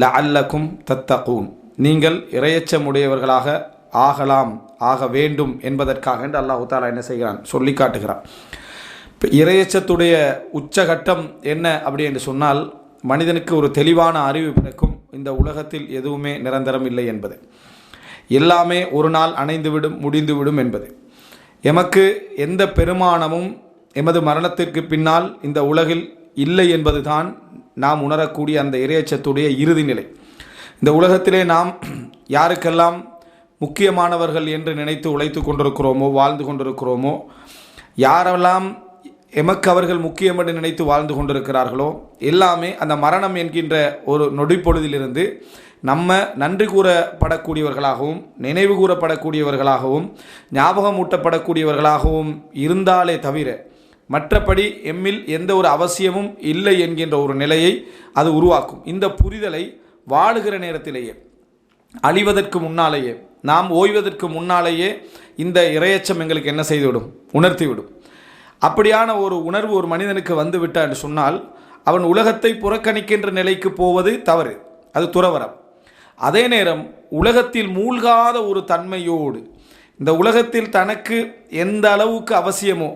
ல அல்லக்கும் தத்தகூன். நீங்கள் இரையச்சமுடையவர்களாக ஆகலாம் ஆக வேண்டும் என்பதற்காக என்று அல்லாஹு தாலா என்ன செய்கிறான்? சொல்லி காட்டுகிறான். இப்போ இரையச்சத்துடைய உச்சகட்டம் என்ன அப்படி என்று சொன்னால் மனிதனுக்கு ஒரு தெளிவான அறிவு பிறக்கும் இந்த உலகத்தில் எதுவுமே நிரந்தரம் இல்லை என்பது. எல்லாமே ஒரு நாள் அணைந்துவிடும் முடிந்துவிடும் என்பது. எமக்கு எந்த பெருமானமும் எமது மரணத்திற்கு பின்னால் இந்த உலகில் இல்லை என்பதுதான் நாம் உணரக்கூடிய அந்த இறையச்சத்துடைய இறுதி நிலை. இந்த உலகத்திலே நாம் யாருக்கெல்லாம் முக்கியமானவர்கள் என்று நினைத்து உழைத்து கொண்டிருக்கிறோமோ வாழ்ந்து கொண்டிருக்கிறோமோ யாரெல்லாம் எமக்கு அவர்கள் முக்கியம் என்று நினைத்து வாழ்ந்து கொண்டிருக்கிறார்களோ எல்லாமே அந்த மரணம் என்கின்ற ஒரு நொடிப்பொழுதிலிருந்து நம்ம நன்றி கூறப்படக்கூடியவர்களாகவும் நினைவு கூறப்படக்கூடியவர்களாகவும் ஞாபகம் ஊட்டப்படக்கூடியவர்களாகவும் இருந்தாலே தவிர மற்றபடி எம்மில் எந்த ஒரு அவசியமும் இல்லை என்கின்ற ஒரு நிலையை அது உருவாக்கும். இந்த புரிதலை வாழுகிற நேரத்திலேயே அழிவதற்கு முன்னாலேயே நாம் ஓய்வதற்கு முன்னாலேயே இந்த இரையச்சம் எங்களுக்கு என்ன செய்துவிடும்? உணர்த்திவிடும். அப்படியான ஒரு உணர்வு ஒரு மனிதனுக்கு வந்து என்று சொன்னால் அவன் உலகத்தை புறக்கணிக்கின்ற நிலைக்கு போவது தவறு. அது துறவரம் அதே நேரம் உலகத்தில் மூழ்காத ஒரு தன்மையோடு இந்த உலகத்தில் தனக்கு எந்த அளவுக்கு அவசியமோ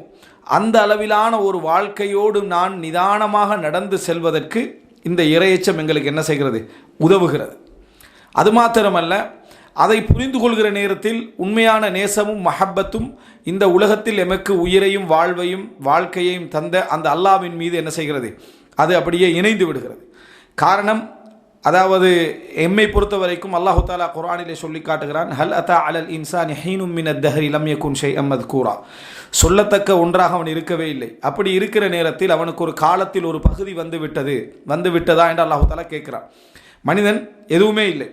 அந்த அளவிலான ஒரு வாழ்க்கையோடு நான் நிதானமாக நடந்து செல்வதற்கு இந்த இரையச்சம் எங்களுக்கு என்ன செய்கிறது? உதவுகிறது. அது மாத்திரமல்ல அதை புரிந்து கொள்கிற நேரத்தில் உண்மையான நேசமும் மஹப்பத்தும் இந்த உலகத்தில் எமக்கு உயிரையும் வாழ்வையும் வாழ்க்கையையும் தந்த அந்த அல்லாவின் மீது என்ன செய்கிறது? அது அப்படியே இணைந்து விடுகிறது. காரணம் அதாவது எம்மை பொறுத்த வரைக்கும் அல்லாஹு தாலா குரானிலே சொல்லி காட்டுகிறான் ஹல் அதா அலல் இன்சான் ஹீனும் மின் தஹரி லம்யகுன் ஷை அம்மது கூரா சொல்லத்தக்க ஒன்றாக அவன் இருக்கவே இல்லை. அப்படி இருக்கிற நேரத்தில் அவனுக்கு ஒரு காலத்தில் ஒரு பகுதி வந்து விட்டது. வந்து விட்டதா என்று அல்லாஹு கேட்குறான். மனிதன் எதுவுமே இல்லை.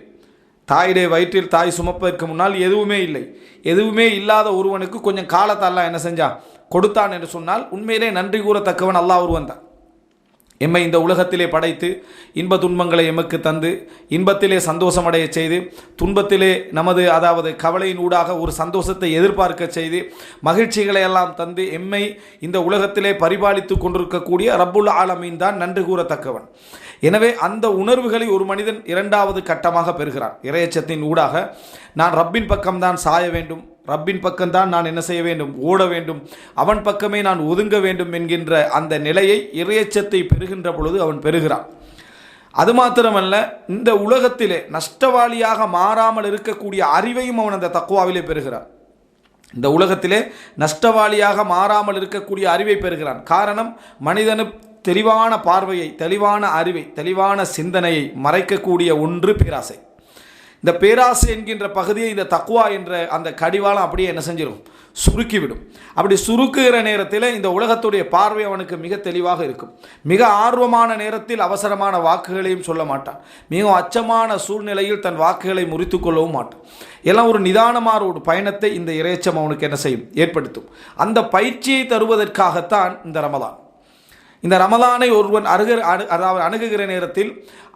தாயுடைய வயிற்றில் தாய் சுமப்பதற்கு முன்னால் எதுவுமே இல்லை. எதுவுமே இல்லாத ஒருவனுக்கு கொஞ்சம் காலத்தாலாம் என்ன செஞ்சான்? கொடுத்தான் என்று சொன்னால் உண்மையிலே நன்றி கூறத்தக்கவன் அல்லாஹ் ஒருவன் தான். எம்மை இந்த உலகத்திலே படைத்து இன்ப துன்பங்களை எமக்கு தந்து இன்பத்திலே சந்தோஷமடைய செய்து துன்பத்திலே நமது அதாவது கவலையின் ஊடாக ஒரு சந்தோஷத்தை எதிர்பார்க்க செய்து மகிழ்ச்சிகளை எல்லாம் தந்து எம்மை இந்த உலகத்திலே பரிபாலித்து கொண்டிருக்கக்கூடிய ரப்புல் ஆலமீன் தான் நன்றி கூறத்தக்கவன். எனவே அந்த உணர்வுகளை ஒரு மனிதன் இரண்டாவது கட்டமாக பெறுகிறான். இறையச்சத்தின் ஊடாக நான் ரப்பின் பக்கம்தான் சாய வேண்டும். ரப்பின் பக்கம்தான் நான் என்ன செய்ய வேண்டும்? ஓட வேண்டும். அவன் பக்கமே நான் ஒதுங்க வேண்டும் என்கின்ற அந்த நிலையை இறையச்சத்தை பெறுகின்ற பொழுது அவன் பெறுகிறான். அது மாத்திரமல்ல இந்த உலகத்திலே நஷ்டவாளியாக மாறாமல் இருக்கக்கூடிய அறிவையும் அவன் அந்த தக்குவாவிலே பெறுகிறான். இந்த உலகத்திலே நஷ்டவாளியாக மாறாமல் இருக்கக்கூடிய அறிவை பெறுகிறான். காரணம் மனிதனு தெளிவான பார்வையை தெளிவான அறிவை தெளிவான சிந்தனையை மறைக்கக்கூடிய ஒன்று பேராசை. இந்த பேராசை என்கின்ற பகுதியை இந்த தக்குவா என்ற அந்த கடிவாளம் அப்படியே என்ன செஞ்சிடும் சுருக்கிவிடும். அப்படி சுருக்குகிற நேரத்தில் இந்த உலகத்துடைய பார்வை அவனுக்கு மிக தெளிவாக இருக்கும். மிக ஆர்வமான நேரத்தில் அவசரமான வாக்குகளையும் சொல்ல மாட்டான். மிகவும் அச்சமான சூழ்நிலையில் தன் வாக்குகளை முறித்து கொள்ளவும் மாட்டான். எல்லாம் ஒரு நிதானமான ஒரு பயணத்தை இந்த இறைச்சம் அவனுக்கு என்ன செய்யும்? ஏற்படுத்தும். அந்த பயிற்சியை தருவதற்காகத்தான் இந்த ரமதான். இந்த ரமலானை ஒருவன் அருக அணு அதாவது அணுகுகிற நேரத்தில்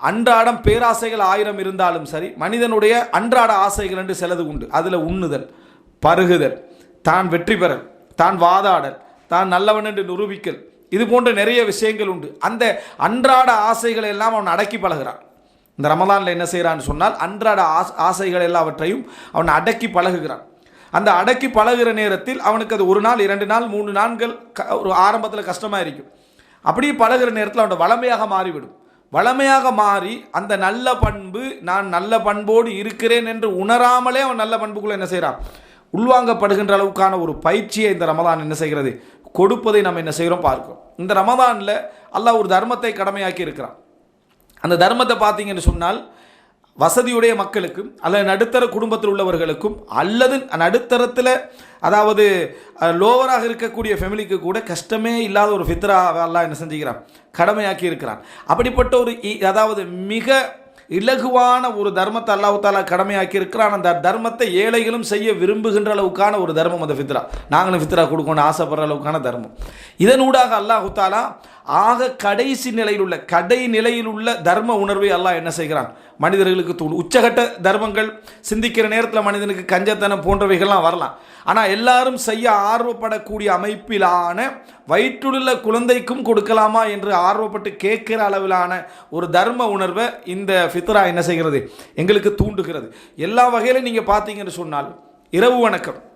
அன்றாடம் பேராசைகள் ஆயிரம் இருந்தாலும் சரி மனிதனுடைய அன்றாட ஆசைகள் என்று சிலது உண்டு. அதில் உண்ணுதல் பருகுதல் தான் வெற்றி பெறல் தான் வாதாடல் தான் நல்லவன் என்று நிரூபிக்கல் இது போன்ற நிறைய விஷயங்கள் உண்டு. அந்த அன்றாட ஆசைகளை எல்லாம் அவன் அடக்கி பழகிறான். இந்த ரமலானில் என்ன செய்கிறான்னு சொன்னால் அன்றாட ஆஸ் ஆசைகள் எல்லாவற்றையும் அவன் அடக்கி பழகுகிறான். அந்த அடக்கி பழகிற நேரத்தில் அவனுக்கு அது ஒரு நாள் இரண்டு நாள் மூணு நாட்கள் க ஒரு ஆரம்பத்தில் கஷ்டமாக இருக்கும். அப்படியே பழகுற நேரத்தில் அவனோட வளமையாக மாறிவிடும். வளமையாக மாறி அந்த நல்ல பண்பு நான் நல்ல பண்போடு இருக்கிறேன் என்று உணராமலே அவன் நல்ல பண்புக்குள்ளே என்ன செய்கிறான் உள்வாங்கப்படுகின்ற அளவுக்கான ஒரு பயிற்சியை இந்த ரமதான் என்ன செய்கிறது? கொடுப்பதை நம்ம என்ன செய்கிறோம் பார்க்கிறோம். இந்த ரமதானில் அல்லாஹ் ஒரு தர்மத்தை கடமையாக்கி இருக்கிறான். அந்த தர்மத்தை பார்த்தீங்கன்னு சொன்னால் வசதியுடைய மக்களுக்கும் அல்லது நடுத்தர குடும்பத்தில் உள்ளவர்களுக்கும் அல்லது நடுத்தரத்தில் அதாவது லோவராக இருக்கக்கூடிய ஃபேமிலிக்கு கூட கஷ்டமே இல்லாத ஒரு ஃபித்ரா எல்லாம் என்ன செஞ்சுக்கிறான். கடமையாக்கி இருக்கிறான். அப்படிப்பட்ட ஒரு இ- அதாவது மிக இலகுவான ஒரு தர்மத்தை அல்லாஹ் தாலா கடமையாக்கி இருக்கிறான். அந்த தர்மத்தை ஏழைகளும் செய்ய விரும்புகின்ற அளவுக்கான ஒரு தர்மம் அந்த ஃபித்ரா நாங்களும் ஃபித்ரா கொடுக்கணும்னு ஆசைப்படுற அளவுக்கான தர்மம். இதனூடாக அல்லாஹு தாலா ஆக கடைசி நிலையில் உள்ள கடை நிலையில் உள்ள தர்ம உணர்வை எல்லாம் என்ன செய்கிறான்? மனிதர்களுக்கு தூண்டு உச்சகட்ட தர்மங்கள் சிந்திக்கிற நேரத்தில் மனிதனுக்கு கஞ்சத்தனம் போன்றவைகள்லாம் வரலாம். ஆனால் எல்லாரும் செய்ய ஆர்வப்படக்கூடிய அமைப்பிலான வயிற்றுள்ள குழந்தைக்கும் கொடுக்கலாமா என்று ஆர்வப்பட்டு கேட்கிற அளவிலான ஒரு தர்ம உணர்வை இந்த ஃபித்ரா என்ன செய்கிறது? எங்களுக்கு தூண்டுகிறது. எல்லா வகையிலும் நீங்கள் பார்த்தீங்கன்னு சொன்னால் இரவு வணக்கம்.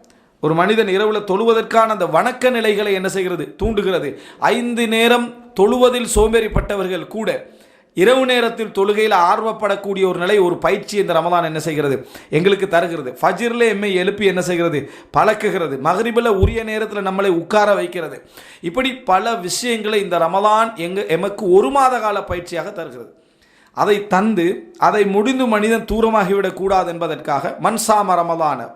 ஒரு மனிதன் இரவில் தொழுவதற்கான அந்த வணக்க நிலைகளை என்ன செய்கிறது? தூண்டுகிறது. ஐந்து நேரம் தொழுவதில் சோம்பேறிப்பட்டவர்கள் கூட இரவு நேரத்தில் தொழுகையில் ஆர்வப்படக்கூடிய ஒரு நிலை ஒரு பயிற்சி இந்த ரமதான் என்ன செய்கிறது? எங்களுக்கு தருகிறது. ஃபஜிரில் எம்மை எழுப்பி என்ன செய்கிறது? பழக்குகிறது. மகரிபில் உரிய நேரத்தில் நம்மளை உட்கார வைக்கிறது. இப்படி பல விஷயங்களை இந்த ரமதான் எங்க எமக்கு ஒரு மாத கால பயிற்சியாக தருகிறது. அதை தந்து அதை முடிந்து மனிதன் தூரமாகிவிடக்கூடாது என்பதற்காக மன்சாம ரமதான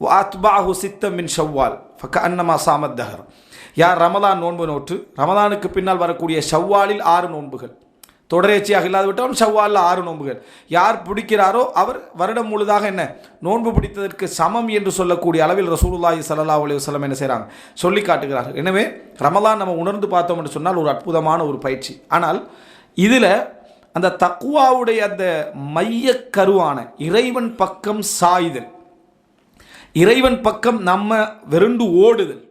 அத்பாஹு சித்தம் மின் ஷவ்வால் ஃபக்க அன்னமா சாமத் தஹர். யார் ரமதான் நோன்பு நோற்று ரமதானுக்கு பின்னால் வரக்கூடிய ஷவ்வாலில் ஆறு நோன்புகள். தொடரேச்சியாக இல்லாது விட்டாலும் ஷவ்வாலில் ஆறு நோன்புகள். யார் பிடிக்கிறாரோ அவர் வருடம் முழுதாக என்ன? நோன்பு பிடித்ததற்கு சமம் என்று சொல்லக்கூடிய அளவில் ரசூலுல்லாஹி சல்லா அலி வஸல்லம் என்ன செய்கிறாங்க சொல்லி காட்டுகிறார்கள். எனவே ரமதான் நம்ம உணர்ந்து பார்த்தோம் என்று சொன்னால் ஒரு அற்புதமான ஒரு பயிற்சி. ஆனால் இதில் அந்த தக்குவாவுடைய அந்த மையக் கருவான இறைவன் பக்கம் சாய்தல் இறைவன் பக்கம் நம்ம வெறுண்டு ஓடுதல்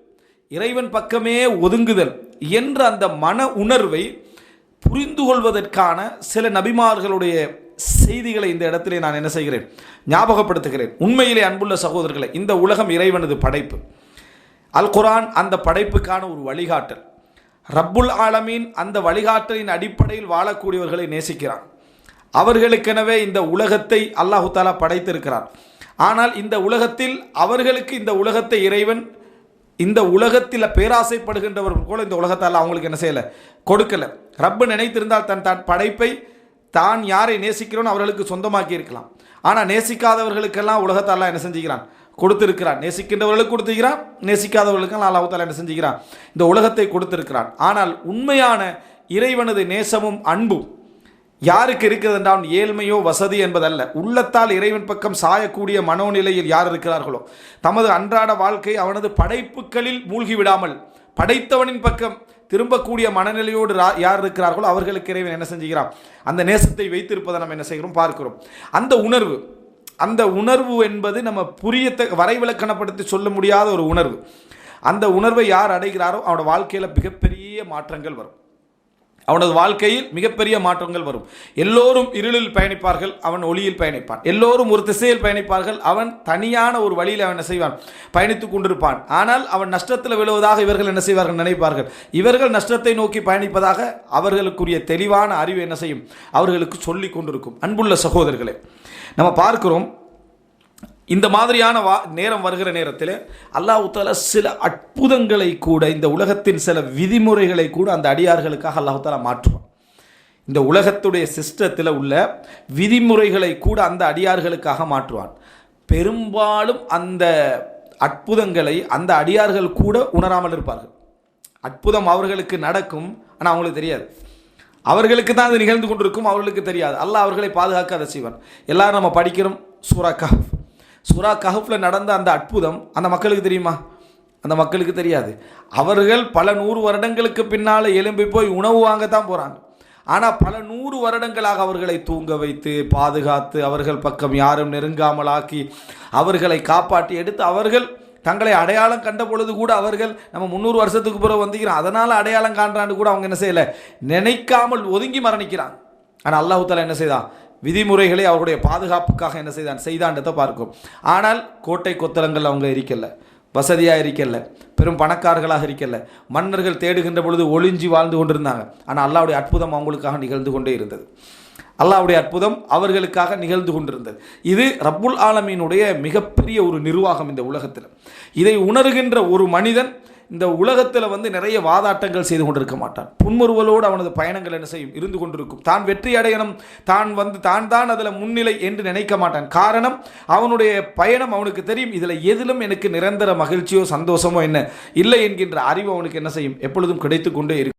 இறைவன் பக்கமே ஒதுங்குதல் என்ற அந்த மன உணர்வை புரிந்து கொள்வதற்கான சில நபிமார்களுடைய செய்திகளை இந்த இடத்திலே நான் என்ன செய்கிறேன் ஞாபகப்படுத்துகிறேன். உண்மையிலே அன்புள்ள சகோதரர்களை இந்த உலகம் இறைவனது படைப்பு. அல் குரான் அந்த படைப்புக்கான ஒரு வழிகாட்டல். ரப்புல் ஆலமீன் அந்த வழிகாட்டலின் அடிப்படையில் வாழக்கூடியவர்களை நேசிக்கிறான். அவர்களுக்கெனவே இந்த உலகத்தை அல்லாஹு தாலா படைத்திருக்கிறார் ஆனால் இந்த உலகத்தில் அவர்களுக்கு இந்த உலகத்தை இறைவன் இந்த உலகத்தில் பேராசைப்படுகின்றவர்கள் கூட இந்த உலகத்தால் அவங்களுக்கு என்ன செய்யலை? கொடுக்கலை. ரப்பு நினைத்திருந்தால் தன் தன் படைப்பை தான் யாரை நேசிக்கிறோன்னு அவர்களுக்கு சொந்தமாக்கி இருக்கலாம். ஆனால் நேசிக்காதவர்களுக்கெல்லாம் உலகத்தாலாம் என்ன செஞ்சுக்கிறான்? கொடுத்திருக்கிறான். நேசிக்கின்றவர்களுக்கு கொடுத்துக்கிறான் நேசிக்காதவர்களுக்கெல்லாம் அல்லாஹால என்ன செஞ்சுக்கிறான்? இந்த உலகத்தை கொடுத்திருக்கிறான். ஆனால் உண்மையான இறைவனது நேசமும் அன்பும் யாருக்கு இருக்கிறது என்றால் ஏழ்மையோ வசதி என்பதல்ல. உள்ளத்தால் இறைவன் பக்கம் சாயக்கூடிய மனோநிலையில் யார் இருக்கிறார்களோ. தமது அன்றாட வாழ்க்கை அவனது படைப்புகளில் மூழ்கி விடாமல் படைத்தவனின் பக்கம் திரும்பக்கூடிய மனநிலையோடு யார் இருக்கிறார்களோ அவர்களுக்கு இறைவன் என்ன செஞ்சுகிறான்? அந்த நேசத்தை வைத்திருப்பதை நம்ம என்ன செய்கிறோம்? பார்க்கிறோம். அந்த உணர்வு அந்த உணர்வு என்பது நம்ம புரியத்த வரைவிலக்கணப்படுத்தி சொல்ல முடியாத ஒரு உணர்வு. அந்த உணர்வை யார் அடைகிறாரோ அவனோட வாழ்க்கையில் மிகப்பெரிய மாற்றங்கள் வரும். அவனது வாழ்க்கையில் மிகப்பெரிய மாற்றங்கள் வரும். எல்லோரும் இருளில் பயணிப்பார்கள் அவன் ஒளியில் பயணிப்பான். எல்லோரும் ஒரு திசையில் பயணிப்பார்கள் அவன் தனியான ஒரு வழியில் அவன் என்ன செய்வான்? பயணித்துக் கொண்டிருப்பான். ஆனால் அவன் நஷ்டத்தில் விழுவதாக இவர்கள் என்ன செய்வார்கள் நினைப்பார்கள்? இவர்கள் நஷ்டத்தை நோக்கி பயணிப்பதாக அவர்களுக்குரிய தெளிவான அறிவு என்ன செய்யும்? அவர்களுக்கு சொல்லி கொண்டிருக்கும். அன்புள்ள சகோதரர்களே நம்ம பார்க்கிறோம் இந்த மாதிரியான வா நேரம் வருகிற நேரத்தில் அல்லாஹ் தாலா சில அற்புதங்களை கூட இந்த உலகத்தின் சில விதிமுறைகளை கூட அந்த அடியார்களுக்காக அல்லாஹ் தாலா மாற்றுவான். இந்த உலகத்துடைய சிஸ்டத்தில் உள்ள விதிமுறைகளை கூட அந்த அடியார்களுக்காக மாற்றுவான். பெரும்பாலும் அந்த அற்புதங்களை அந்த அடியார்கள் கூட உணராமல் இருப்பார்கள். அற்புதம் அவர்களுக்கு நடக்கும் ஆனால் அவங்களுக்கு தெரியாது. அவர்களுக்கு தான் அது நிகழ்ந்து கொண்டிருக்கும் அவர்களுக்கு தெரியாது. அல்லாஹ் அவர்களை பாதுகாக்காத செய்வான். எல்லாரும் நம்ம படிக்கிறோம் சூரா சுறா கஹஃப்ல நடந்த அந்த அற்புதம் அந்த மக்களுக்கு தெரியுமா? அந்த மக்களுக்கு தெரியாது. அவர்கள் பல நூறு வருடங்களுக்கு பின்னால் எலும்பி போய் உணவு வாங்கத்தான் போகிறாங்க ஆனால் பல நூறு வருடங்களாக அவர்களை தூங்க வைத்து பாதுகாத்து அவர்கள் பக்கம் யாரும் நெருங்காமல் ஆக்கி அவர்களை காப்பாற்றி எடுத்து அவர்கள் தங்களை அடையாளம் கண்ட பொழுது கூட அவர்கள் நம்ம முந்நூறு வருஷத்துக்கு பிறகு வந்திக்கிறோம் அதனால் அடையாளம் காண்றான்னு கூட அவங்க என்ன செய்யலை? நினைக்காமல் ஒதுங்கி மரணிக்கிறாங்க. ஆனால் அல்லாஹ் தாலா என்ன செய்தான் விதிமுறைகளை அவருடைய பாதுகாப்புக்காக என்ன செய்தான்? செய்தான்றதை பார்க்கும். ஆனால் கோட்டை கொத்தளங்கள் அவங்க இருக்கல. வசதியாக இருக்கல. பெரும் பணக்காரர்களாக இருக்கல. மன்னர்கள் தேடுகின்ற பொழுது ஒளிஞ்சி வாழ்ந்து கொண்டிருந்தாங்க. ஆனால் அல்லாவுடைய அற்புதம் அவங்களுக்காக நிகழ்ந்து கொண்டே இருந்தது. அல்லாவுடைய அற்புதம் அவர்களுக்காக நிகழ்ந்து கொண்டிருந்தது. இது ரப்புல் ஆலமீனுடைய மிகப்பெரிய ஒரு நிர்வாகம் இந்த உலகத்தில். இதை உணர்கின்ற ஒரு மனிதன் இந்த உலகத்தில் வந்து நிறைய வாதாட்டங்கள் செய்து கொண்டிருக்க மாட்டான். புன்முறுவலோடு அவனது பயணங்கள் என்ன செய்யும்? இருந்து கொண்டிருக்கும். தான் வெற்றி அடையணும். தான் வந்து தான் தான் அதில் முன்னிலை என்று நினைக்க மாட்டான். காரணம் அவனுடைய பயணம் அவனுக்கு தெரியும். இதில் எதிலும் எனக்கு நிரந்தர மகிழ்ச்சியோ சந்தோஷமோ என்ன? இல்லை என்கின்ற அறிவு அவனுக்கு என்ன செய்யும்? எப்பொழுதும் கிடைத்து கொண்டே இருக்கும்